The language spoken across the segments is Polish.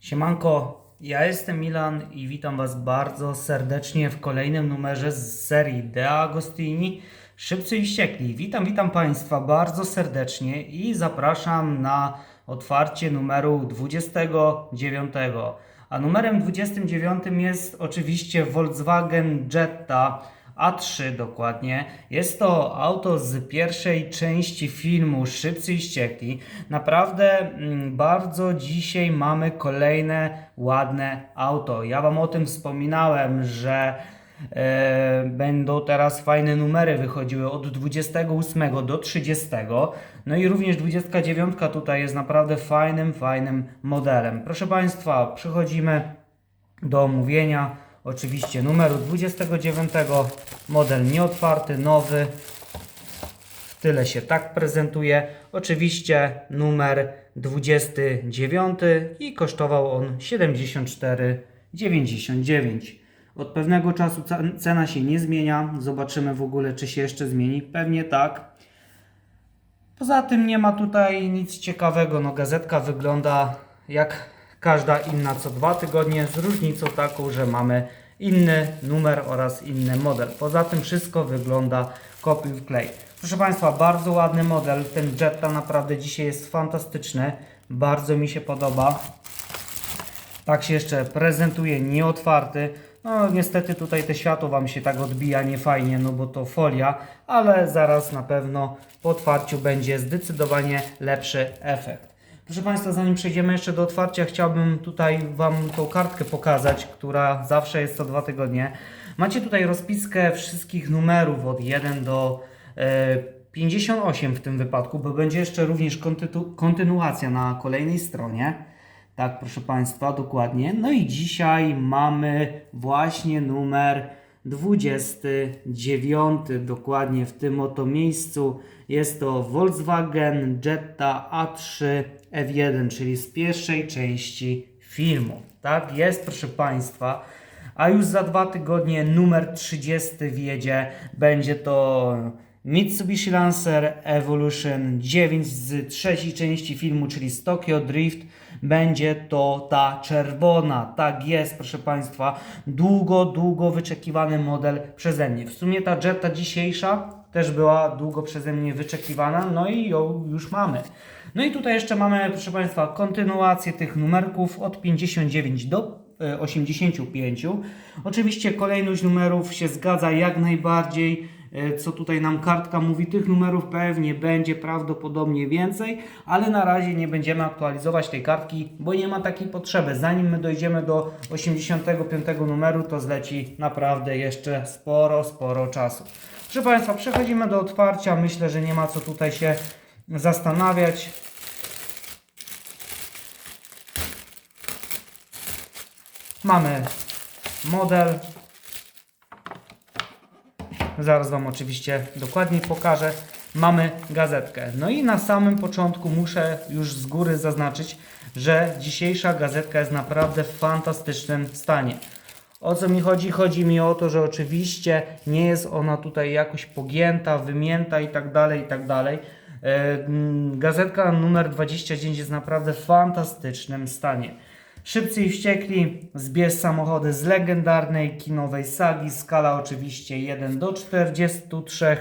Siemanko, ja jestem Milan i witam Was bardzo serdecznie w kolejnym numerze z serii De Agostini Szybcy i Wściekli. Witam, witam Państwa bardzo serdecznie i zapraszam na otwarcie numeru 29. A numerem 29 jest oczywiście Volkswagen Jetta A3 dokładnie. Jest to auto z pierwszej części filmu Szybcy i Ściekli. Naprawdę mm, bardzo dzisiaj mamy kolejne ładne auto. Ja Wam o tym wspominałem, że e, będą teraz fajne numery wychodziły od 28 do 30. No i również 29 tutaj jest naprawdę fajnym, fajnym modelem. Proszę Państwa, przechodzimy do omówienia. Oczywiście numeru 29, model nieotwarty, nowy. Tyle się tak prezentuje. Oczywiście numer 29 i kosztował on 74,99. Od pewnego czasu cena się nie zmienia. Zobaczymy w ogóle, czy się jeszcze zmieni. Pewnie tak. Poza tym nie ma tutaj nic ciekawego. No, gazetka wygląda jak każda inna co dwa tygodnie, z różnicą taką, że mamy inny numer oraz inny model. Poza tym wszystko wygląda kopiuj w klej. Proszę Państwa, bardzo ładny model. Ten Jetta naprawdę dzisiaj jest fantastyczny. Bardzo mi się podoba. Tak się jeszcze prezentuje nieotwarty. No niestety tutaj te światło Wam się tak odbija niefajnie, no bo to folia, ale zaraz na pewno po otwarciu będzie zdecydowanie lepszy efekt. Proszę Państwa, zanim przejdziemy jeszcze do otwarcia, chciałbym tutaj Wam tą kartkę pokazać, która zawsze jest co dwa tygodnie. Macie tutaj rozpiskę wszystkich numerów od 1 do e, 58 w tym wypadku, bo będzie jeszcze również kontynuacja na kolejnej stronie. Tak, proszę Państwa, dokładnie. No i dzisiaj mamy właśnie numer 29, dokładnie w tym oto miejscu. Jest to Volkswagen Jetta A3 F1, czyli z pierwszej części filmu. Tak, jest, proszę Państwa. A już za dwa tygodnie numer 30 wjedzie. Będzie to Mitsubishi Lancer Evolution 9 z trzeciej części filmu, czyli z Tokyo Drift. Będzie to ta czerwona. Tak jest, proszę Państwa. Długo, długo wyczekiwany model przeze mnie. W sumie ta Jetta dzisiejsza też była długo przeze mnie wyczekiwana, no i ją już mamy. No i tutaj jeszcze mamy, proszę Państwa, kontynuację tych numerków od 59 do e, 85. Oczywiście kolejność numerów się zgadza jak najbardziej. E, Co tutaj nam kartka mówi, tych numerów pewnie będzie prawdopodobnie więcej, ale na razie nie będziemy aktualizować tej kartki, bo nie ma takiej potrzeby. Zanim my dojdziemy do 85 numeru, to zleci naprawdę jeszcze sporo, sporo czasu. Proszę Państwa, przechodzimy do otwarcia. Myślę, że nie ma co tutaj się zastanawiać. Mamy model. Zaraz Wam oczywiście dokładniej pokażę. Mamy gazetkę. No i na samym początku muszę już z góry zaznaczyć, że dzisiejsza gazetka jest naprawdę w fantastycznym stanie. O co mi chodzi? Chodzi mi o to, że oczywiście nie jest ona tutaj jakoś pogięta, wymięta i tak dalej, i tak dalej. E, Gazetka numer 29 jest naprawdę w fantastycznym stanie. Szybcy i wściekli, zbierz samochody z legendarnej kinowej sagi, skala oczywiście 1 do 43,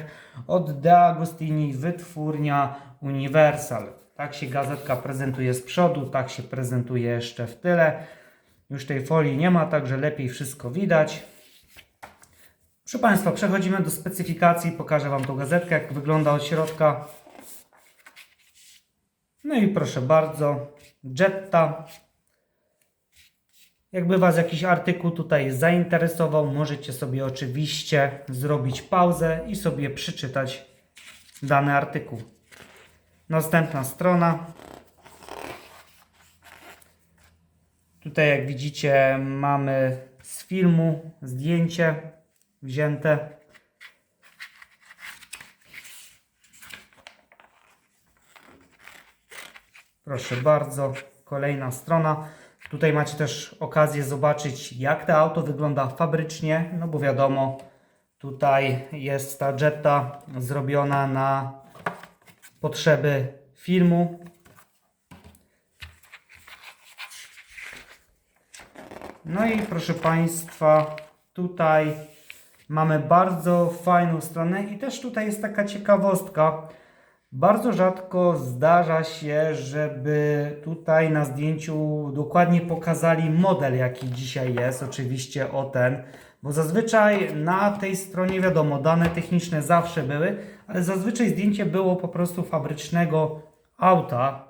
od De Agostini, wytwórnia Universal. Tak się gazetka prezentuje z przodu, tak się prezentuje jeszcze w tyle. Już tej folii nie ma, także lepiej wszystko widać. Proszę Państwa, przechodzimy do specyfikacji. Pokażę Wam tą gazetkę, jak wygląda od środka. No i proszę bardzo, Jetta. Jakby Was jakiś artykuł tutaj zainteresował, możecie sobie oczywiście zrobić pauzę i sobie przeczytać dany artykuł. Następna strona. Tutaj, jak widzicie, mamy z filmu zdjęcie wzięte. Proszę bardzo, kolejna strona. Tutaj macie też okazję zobaczyć, jak to auto wygląda fabrycznie, no bo wiadomo, tutaj jest ta Jetta zrobiona na potrzeby filmu. No i proszę Państwa, tutaj mamy bardzo fajną stronę i też tutaj jest taka ciekawostka. Bardzo rzadko zdarza się, żeby tutaj na zdjęciu dokładnie pokazali model, jaki dzisiaj jest, oczywiście o ten, bo zazwyczaj na tej stronie, wiadomo, dane techniczne zawsze były, ale zazwyczaj zdjęcie było po prostu fabrycznego auta,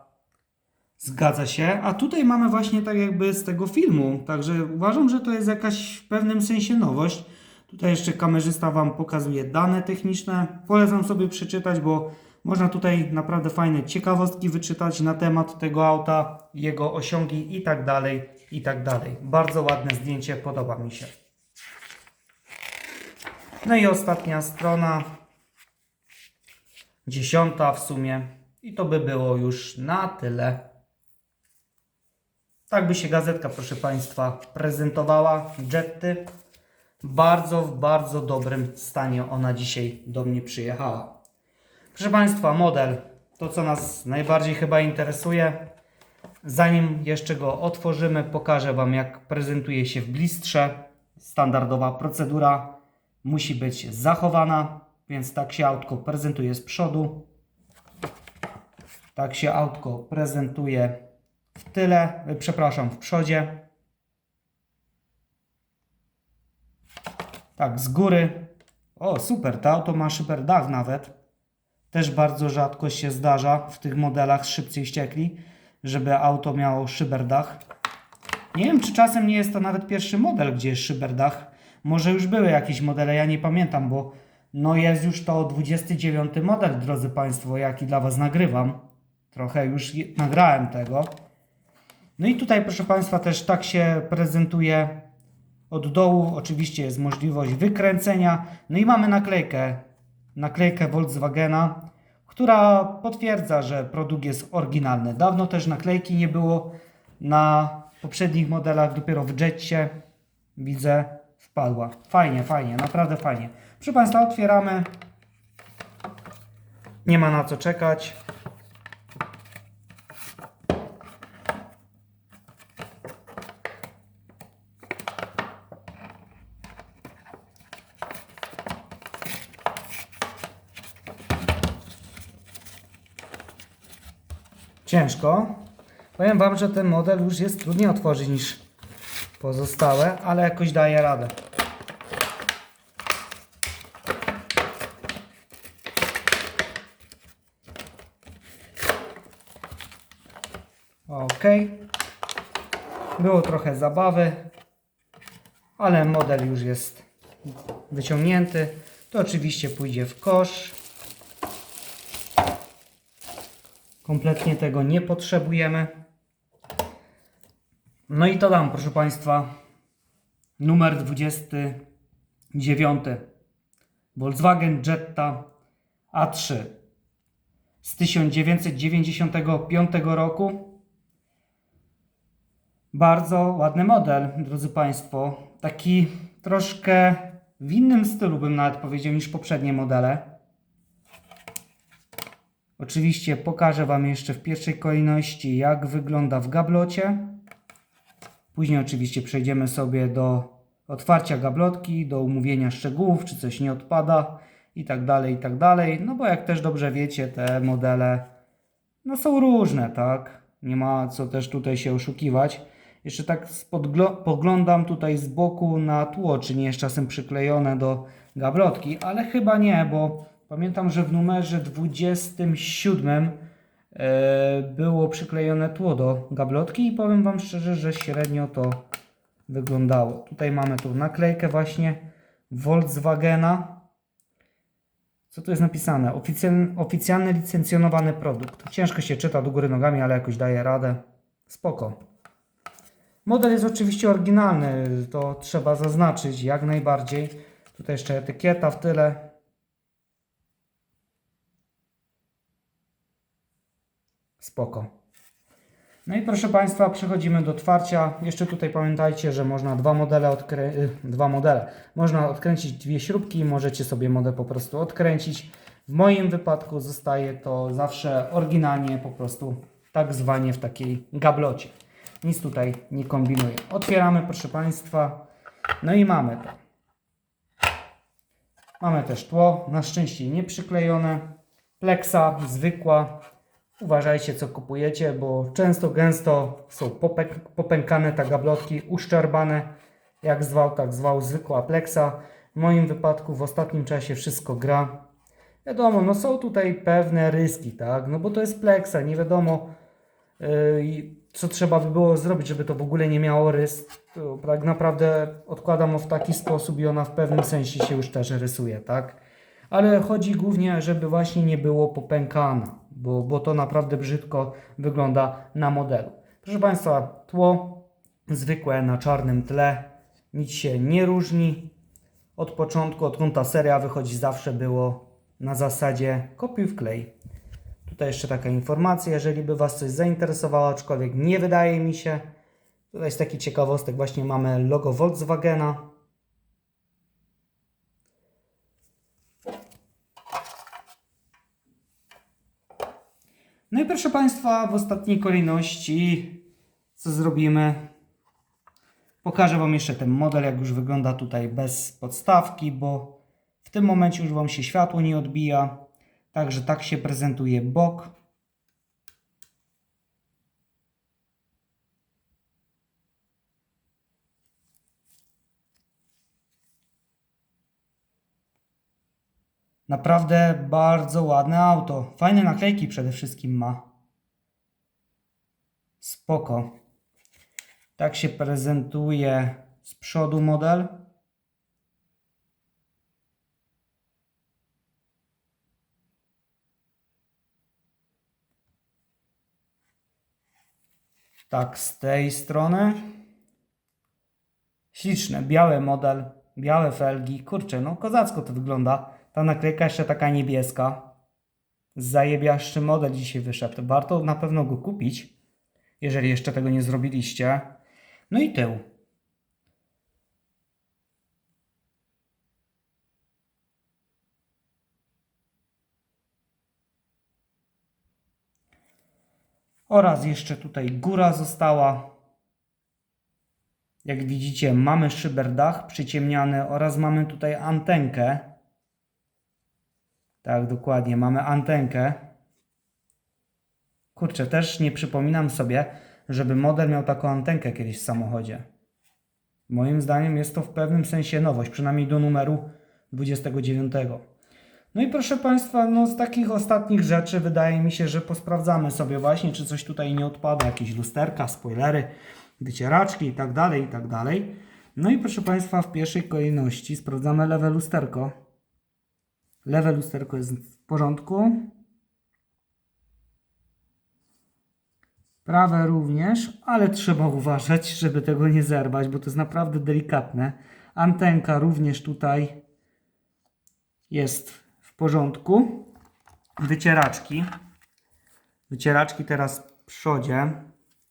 Zgadza się. A tutaj mamy właśnie tak jakby z tego filmu. Także uważam, że to jest jakaś w pewnym sensie nowość. Tutaj jeszcze kamerzysta Wam pokazuje dane techniczne. Polecam sobie przeczytać, bo można tutaj naprawdę fajne ciekawostki wyczytać na temat tego auta, jego osiągi i tak dalej, i tak dalej. Bardzo ładne zdjęcie, podoba mi się. No i ostatnia strona, dziesiąta w sumie. I to by było już na tyle. Tak by się gazetka, proszę Państwa, prezentowała. Jetty. Bardzo, w bardzo dobrym stanie ona dzisiaj do mnie przyjechała. Proszę Państwa, model, to co nas najbardziej chyba interesuje. Zanim jeszcze go otworzymy, pokażę Wam jak prezentuje się w blistrze. Standardowa procedura musi być zachowana, więc tak się autko prezentuje z przodu. Tak się autko prezentuje w tyle, y, przepraszam, w przodzie. Tak, z góry. O, super, to auto ma super dach nawet. Też bardzo rzadko się zdarza w tych modelach szybciej ściekli, żeby auto miało szyberdach. Nie wiem, czy czasem nie jest to nawet pierwszy model, gdzie jest szyberdach. Może już były jakieś modele, ja nie pamiętam, bo no jest już to 29 model, drodzy Państwo, jaki dla Was nagrywam. Trochę już nagrałem tego. No i tutaj, proszę Państwa, też tak się prezentuje od dołu. Oczywiście jest możliwość wykręcenia. No i mamy naklejkę, naklejkę Volkswagena, która potwierdza, że produkt jest oryginalny. Dawno też naklejki nie było na poprzednich modelach, dopiero w Jetcie widzę wpadła. Fajnie, fajnie, naprawdę fajnie. Proszę Państwa, otwieramy. Nie ma na co czekać. Ciężko. Powiem Wam, że ten model już jest trudniej otworzyć niż pozostałe, ale jakoś daje radę. Ok. Było trochę zabawy, ale model już jest wyciągnięty. To oczywiście pójdzie w kosz. Kompletnie tego nie potrzebujemy. No i to dam, proszę Państwa, numer 29. Volkswagen Jetta A3 z 1995 roku. Bardzo ładny model, drodzy Państwo. Taki troszkę w innym stylu bym nawet powiedział niż poprzednie modele. Oczywiście pokażę Wam jeszcze w pierwszej kolejności, jak wygląda w gablocie. Później oczywiście przejdziemy sobie do otwarcia gablotki, do umówienia szczegółów, czy coś nie odpada i tak dalej, i tak dalej. No bo jak też dobrze wiecie, te modele no są różne, tak? Nie ma co też tutaj się oszukiwać. Jeszcze tak poglądam tutaj z boku na tło, czy nie jest czasem przyklejone do gablotki, ale chyba nie, bo pamiętam, że w numerze 27 e, było przyklejone tło do gablotki i powiem Wam szczerze, że średnio to wyglądało. Tutaj mamy tu naklejkę właśnie Volkswagena. Co tu jest napisane? Oficjalny, oficjalny licencjonowany produkt. Ciężko się czyta do góry nogami, ale jakoś daje radę. Spoko. Model jest oczywiście oryginalny, to trzeba zaznaczyć jak najbardziej. Tutaj jeszcze etykieta w tyle. Spoko. No i proszę Państwa, przechodzimy do otwarcia. Jeszcze tutaj pamiętajcie, że można dwa modele odkrę... y, dwa modele. Można odkręcić dwie śrubki, możecie sobie model po prostu odkręcić. W moim wypadku zostaje to zawsze oryginalnie po prostu tak zwanie w takiej gablocie. nic tutaj nie kombinuję. Otwieramy, proszę Państwa. No i mamy to. Mamy też tło, na szczęście nie przyklejone. Pleksa zwykła. Uważajcie co kupujecie, bo często gęsto są popękane te gablotki, uszczarbane. Jak zwał, tak zwał, zwykła pleksa. W moim wypadku w ostatnim czasie wszystko gra. Wiadomo, no są tutaj pewne ryski, tak? No bo to jest pleksa, nie wiadomo yy, co trzeba by było zrobić, żeby to w ogóle nie miało rys. To tak naprawdę odkładam ją w taki sposób i ona w pewnym sensie się już też rysuje, tak? Ale chodzi głównie, żeby właśnie nie było popękana, bo, bo to naprawdę brzydko wygląda na modelu. Proszę Państwa, tło zwykłe na czarnym tle, nic się nie różni. Od początku, odkąd ta seria wychodzi, zawsze było na zasadzie kopiuj wklej. Tutaj jeszcze taka informacja, jeżeli by Was coś zainteresowało, aczkolwiek nie wydaje mi się. Tutaj jest taki ciekawostek, właśnie mamy logo Volkswagena. No i proszę Państwa, w ostatniej kolejności co zrobimy? Pokażę Wam jeszcze ten model, jak już wygląda tutaj bez podstawki, bo w tym momencie już Wam się światło nie odbija. Także tak się prezentuje bok. Naprawdę bardzo ładne auto. Fajne naklejki przede wszystkim ma. Spoko. Tak się prezentuje z przodu model. Tak, z tej strony. Śliczne, biały model, białe felgi. Kurczę, no kozacko to wygląda. Ta naklejka jeszcze taka niebieska. Zajebiaszczy model dzisiaj wyszedł. Warto na pewno go kupić, jeżeli jeszcze tego nie zrobiliście. No i tył. Oraz jeszcze tutaj góra została. Jak widzicie, mamy szyberdach przyciemniany oraz mamy tutaj antenkę. Tak, dokładnie, mamy antenkę. Kurczę, też nie przypominam sobie, żeby model miał taką antenkę kiedyś w samochodzie. Moim zdaniem jest to w pewnym sensie nowość, przynajmniej do numeru 29. No i proszę Państwa, no z takich ostatnich rzeczy wydaje mi się, że posprawdzamy sobie właśnie, czy coś tutaj nie odpada, jakieś lusterka, spoilery, wycieraczki i tak dalej, i tak dalej. No i proszę Państwa, w pierwszej kolejności sprawdzamy lewe lusterko. Lewe lusterko jest w porządku. Prawe również, ale trzeba uważać, żeby tego nie zerwać, bo to jest naprawdę delikatne. Antenka również tutaj jest w porządku. Wycieraczki. Wycieraczki teraz w przodzie.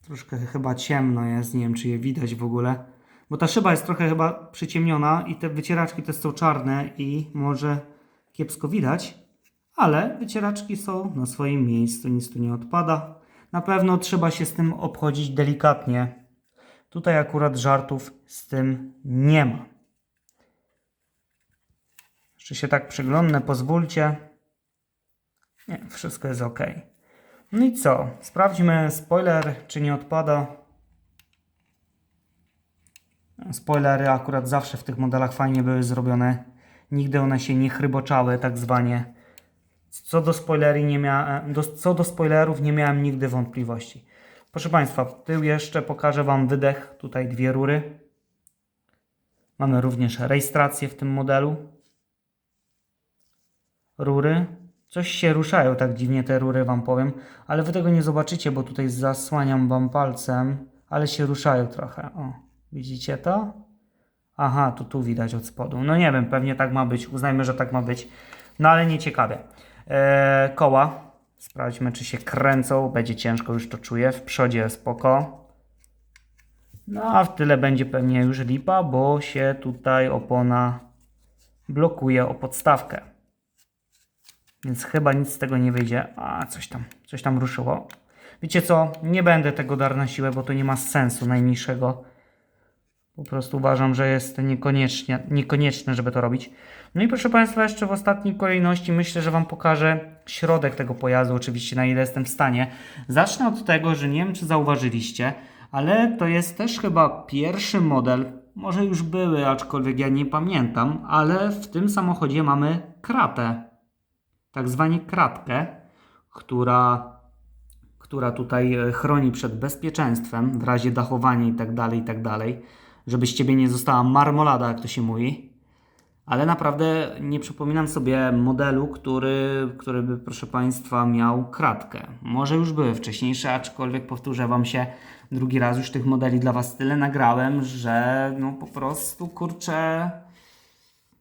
Troszkę chyba ciemno jest, nie wiem czy je widać w ogóle. Bo ta szyba jest trochę chyba przyciemniona i te wycieraczki też są czarne i może kiepsko widać. Ale wycieraczki są na swoim miejscu, nic tu nie odpada. Na pewno trzeba się z tym obchodzić delikatnie. Tutaj akurat żartów z tym nie ma. Jeszcze się tak przyglądnę, pozwólcie. Nie, wszystko jest ok. No i co? Sprawdźmy spoiler, czy nie odpada. Spoilery akurat zawsze w tych modelach fajnie były zrobione. Nigdy one się nie chryboczały, tak zwanie. Co do, spoilery nie miałem, do, co do spoilerów nie miałem nigdy wątpliwości. Proszę Państwa, tył jeszcze pokażę Wam wydech. Tutaj dwie rury. Mamy również rejestrację w tym modelu. Rury. Coś się ruszają tak dziwnie te rury Wam powiem, ale Wy tego nie zobaczycie, bo tutaj zasłaniam Wam palcem, ale się ruszają trochę. O, widzicie to? Aha, to tu widać od spodu. No nie wiem, pewnie tak ma być. Uznajmy, że tak ma być. No ale nie ciekawie. Eee, koła. Sprawdźmy, czy się kręcą. Będzie ciężko, już to czuję. W przodzie spoko. No a w tyle będzie pewnie już lipa, bo się tutaj opona blokuje o podstawkę. Więc chyba nic z tego nie wyjdzie. A, coś tam, coś tam ruszyło. Wiecie co, nie będę tego dar na siłę, bo to nie ma sensu najmniejszego. Po prostu uważam, że jest niekoniecznie, niekonieczne, żeby to robić. No i proszę Państwa, jeszcze w ostatniej kolejności myślę, że Wam pokażę środek tego pojazdu, oczywiście na ile jestem w stanie. Zacznę od tego, że nie wiem, czy zauważyliście, ale to jest też chyba pierwszy model, może już były, aczkolwiek ja nie pamiętam, ale w tym samochodzie mamy kratę, tak zwaną kratkę, która która tutaj e, chroni przed bezpieczeństwem w razie dachowania i tak żeby z ciebie nie została marmolada, jak to się mówi. Ale naprawdę nie przypominam sobie modelu, który, który by, proszę Państwa, miał kratkę. Może już były wcześniejsze, aczkolwiek powtórzę Wam się drugi raz, już tych modeli dla Was tyle nagrałem, że no po prostu, kurczę,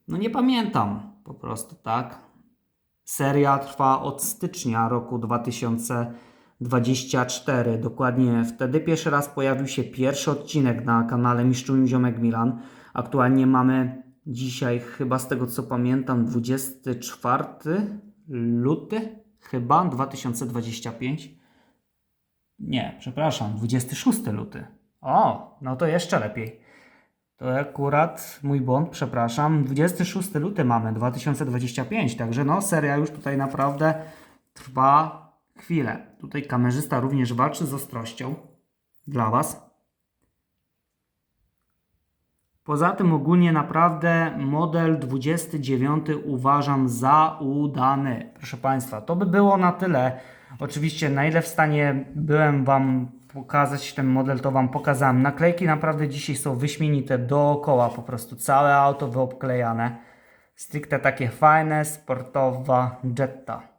no nie pamiętam po prostu, tak? Seria trwa od stycznia roku 2024. Dokładnie wtedy pierwszy raz pojawił się pierwszy odcinek na kanale Miszczun Ziomek Milan. Aktualnie mamy dzisiaj, chyba z tego co pamiętam, 24 luty, chyba 2025. Nie, przepraszam, 26 luty. O, no to jeszcze lepiej. To akurat mój błąd, przepraszam. 26 luty mamy 2025, także no seria już tutaj naprawdę trwa chwilę. Tutaj kamerzysta również walczy z ostrością dla Was. Poza tym ogólnie naprawdę model 29 uważam za udany. Proszę Państwa, to by było na tyle. Oczywiście na ile w stanie byłem Wam pokazać ten model, to Wam pokazałem. Naklejki naprawdę dzisiaj są wyśmienite dookoła, po prostu całe auto wyobklejane. Stricte takie fajne, sportowa Jetta.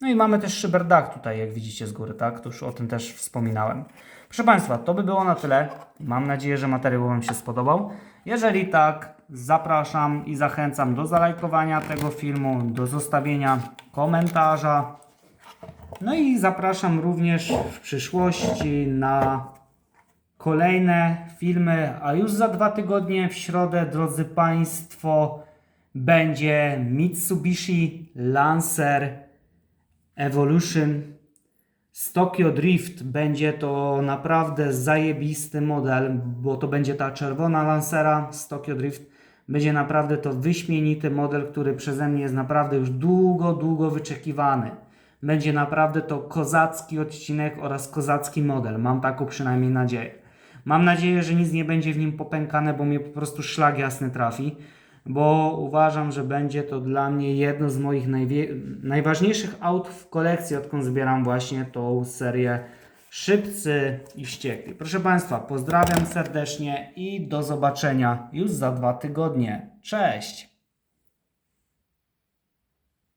No i mamy też szyberdach tutaj, jak widzicie z góry, tak? To już o tym też wspominałem. Proszę Państwa, to by było na tyle. Mam nadzieję, że materiał Wam się spodobał. Jeżeli tak, zapraszam i zachęcam do zalajkowania tego filmu, do zostawienia komentarza. No i zapraszam również w przyszłości na kolejne filmy, a już za dwa tygodnie w środę, drodzy Państwo, będzie Mitsubishi Lancer Evolution z Tokyo Drift. Będzie to naprawdę zajebisty model, bo to będzie ta czerwona Lancera z Tokyo Drift. Będzie naprawdę to wyśmienity model, który przeze mnie jest naprawdę już długo, długo wyczekiwany. Będzie naprawdę to kozacki odcinek oraz kozacki model. Mam taką przynajmniej nadzieję. Mam nadzieję, że nic nie będzie w nim popękane, bo mnie po prostu szlag jasny trafi, bo uważam, że będzie to dla mnie jedno z moich najważniejszych aut w kolekcji, odkąd zbieram właśnie tą serię Szybcy i Wściekli. Proszę Państwa, pozdrawiam serdecznie i do zobaczenia już za dwa tygodnie. Cześć!